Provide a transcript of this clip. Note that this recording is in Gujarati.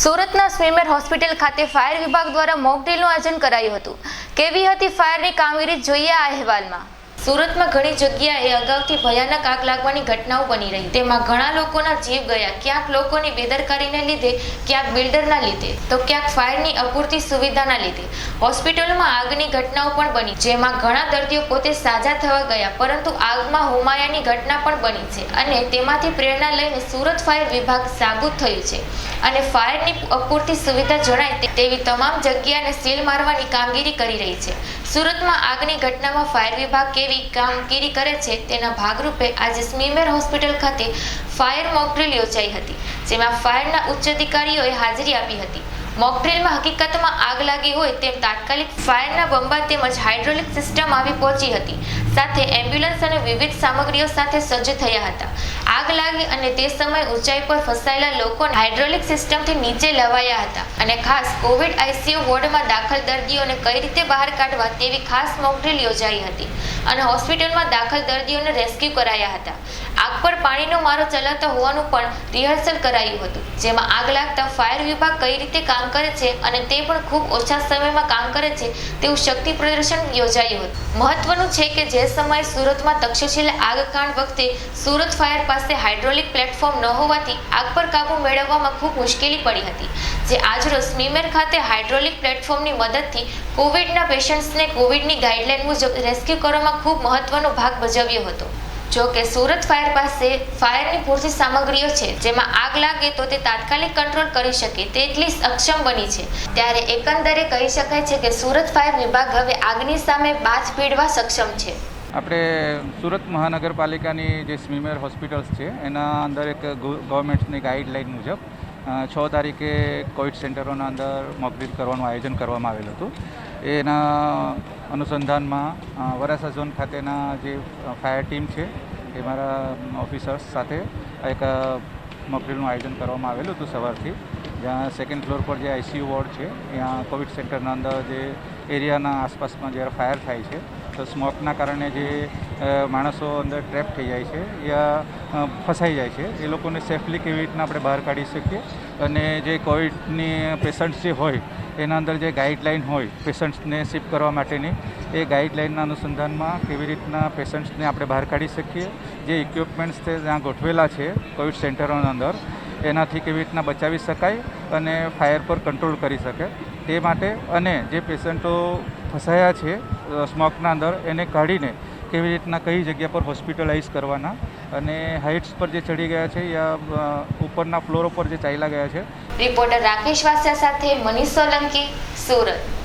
સુરતના સ્વિમર હોસ્પિટલ ખાતે ફાયર વિભાગ દ્વારા મોકડ્રીલનું આયોજન કરાયું હતું. કેવી હતી ફાયરની કામગીરી જોઈએ આ અહેવાલમાં. સુરતમાં ઘણી જગ્યાએ અગાઉથી ભયાનક આગ લાગવાની ઘટનાઓ બની રહી. તેમાં ઘણા લોકોના જીવ ગયા. ક્યાંક લોકોની બેદરકારીને લીધે, ક્યાંક બિલ્ડરના લીધે. તો ક્યાંક ફાયરની અપૂરતી સુવિધાના લીધે. હોસ્પિટલમાં આગની ઘટનાઓ પણ બની. જેમાં ઘણા દર્દીઓ પોતે સાજા થવા ગયા, પરંતુ આગમાં હોમાયાની ઘટના પણ બની છે અને તેમાંથી પ્રેરણા લઈને સુરત ફાયર વિભાગ સાબુત થયું છે. અને ફાયરની અપૂરતી સુવિધા જણાય તેવી તમામ જગ્યાને સીલ મારવાની કામગીરી કરી રહી છે. સુરતમાં આગની ઘટનામાં ફાયર વિભાગ કેવી કામગીરી કરે છે, તેના ભાગરૂપે આજે સ્મીમેર હોસ્પિટલ ખાતે ફાયર મોકડ્રીલ યોજાઈ હતી, જેમાં ફાયરના ઉચ્ચ અધિકારીઓએ હાજરી આપી હતી. મોકડ્રીલમાં હકીકતમાં આગ લાગી હોય તેમ તાત્કાલિક ફાયરના બંબા તેમજ હાઇડ્રોલિક સિસ્ટમ આવી પહોંચી હતી. સાથે એમ્બ્યુલન્સ અને વિવિધ સામગ્રીઓ સાથે સજ્જ થયા હતા. આગ લાગી અને તે સમયે ઊંચાઈ પર ફસાયેલા લોકોને હાઇડ્રોલિક સિસ્ટમથી નીચે લવાયા હતા. અને ખાસ કોવિડ આઈસીયુ વોર્ડમાં દાખલ દર્દીઓને કઈ રીતે બહાર કાઢવા તેવી ખાસ મોકડ્રીલ યોજાઈ હતી અને હોસ્પિટલમાં દાખલ દર્દીઓને રેસ્ક્યુ કરાયા હતા. આગ પર પાણીનો મારો ચલાવતો હોવાનું પણ રિહર્સલ કરાયું હતું, જેમાં આગ લાગતા ફાયર વિભાગ કઈ રીતે કામ કરે છે અને તે પણ ખૂબ ઓછા સમયમાં કામ કરે છે તેવું શક્તિ પ્રદર્શન યોજાયું હતું. મહત્વનું છે કે જે સમયે સુરતમાં તક્ષશિલા આગકાંડ વખતે સુરત ફાયર પાસે હાઇડ્રોલિક પ્લેટફોર્મ ન હોવાથી આગ પર કાબૂ મેળવવામાં ખૂબ મુશ્કેલી પડી હતી, જે આજરોજ સ્મીમેર ખાતે હાઇડ્રોલિક પ્લેટફોર્મની મદદથી કોવિડના પેશન્ટ્સને કોવિડની ગાઈડલાઈન મુજબ રેસ્ક્યુ કરવામાં ખૂબ મહત્વનો ભાગ ભજવ્યો હતો. જો કે સુરત ફાયર પાસે ફાયરની પૂરતી સામગ્રીઓ છે, જેમાં આગ લાગે તો તે તાત્કાલિક કંટ્રોલ કરી શકે તેટલી સક્ષમ બની છે. ત્યારે એકંદરે કહી શકાય છે કે સુરત ફાયર વિભાગ હવે આગની સામે બાથ ભીડવા સક્ષમ છે. આપણે સુરત મહાનગરપાલિકાની જે સ્મીમેર હોસ્પિટલ્સ છે, એના અંદર એક ગવર્મેન્ટની ગાઈડલાઇન મુજબ છ તારીખે કોવિડ સેન્ટરોના અંદર મોકડ્રીલ કરવાનું આયોજન કરવામાં આવેલું હતું. એના અનુસંધાનમાં વરાસા ઝોન ખાતેના જે ફાયર ટીમ છે, એ મારા ઓફિસર્સ સાથે એક મોકડ્રીલનું આયોજન કરવામાં આવેલું હતું સવારથી. જ્યાં સેકન્ડ ફ્લોર પર જે આઈસીયુ વોર્ડ છે, ત્યાં કોવિડ સેન્ટરના અંદર જે એરિયાના આસપાસમાં જ્યારે ફાયર થાય છે સ્મોકના કારણે જે માણસો અંદર ટ્રેપ થઈ જાય છે યા ફસાઈ જાય છે, એ લોકોને સેફલી કેવી રીતના આપણે બહાર કાઢી શકીએ? અને જે કોવિડની પેશન્ટ્સ જે હોય, એના અંદર જે ગાઈડલાઇન હોય પેશન્ટ્સને શિફ્ટ કરવા માટેની, એ ગાઈડલાઇનના અનુસંધાનમાં કેવી રીતના પેશન્ટ્સને આપણે બહાર કાઢી શકીએ? જે ઇક્વિપમેન્ટ્સ ત્યાં ગોઠવેલા છે કોવિડ સેન્ટરોના અંદર, એનાથી કેવી રીતના બચાવી શકાય અને ફાયર પર કંટ્રોલ કરી શકે? તે માટે અને જે પેશન્ટો ફસાયા છે સ્મોકના અંદર એને કાઢીને કેવી રીતના કઈ જગ્યા પર હોસ્પિટલાઇઝ કરવાના અને હાઇટ્સ પર જે ચડી ગયા છે યા ઉપરના ફ્લોરો પર જે ચાલ્યા ગયા છે. રિપોર્ટર રાકેશ વાસ્યા સાથે મનીષ સોલંકી, સુરત.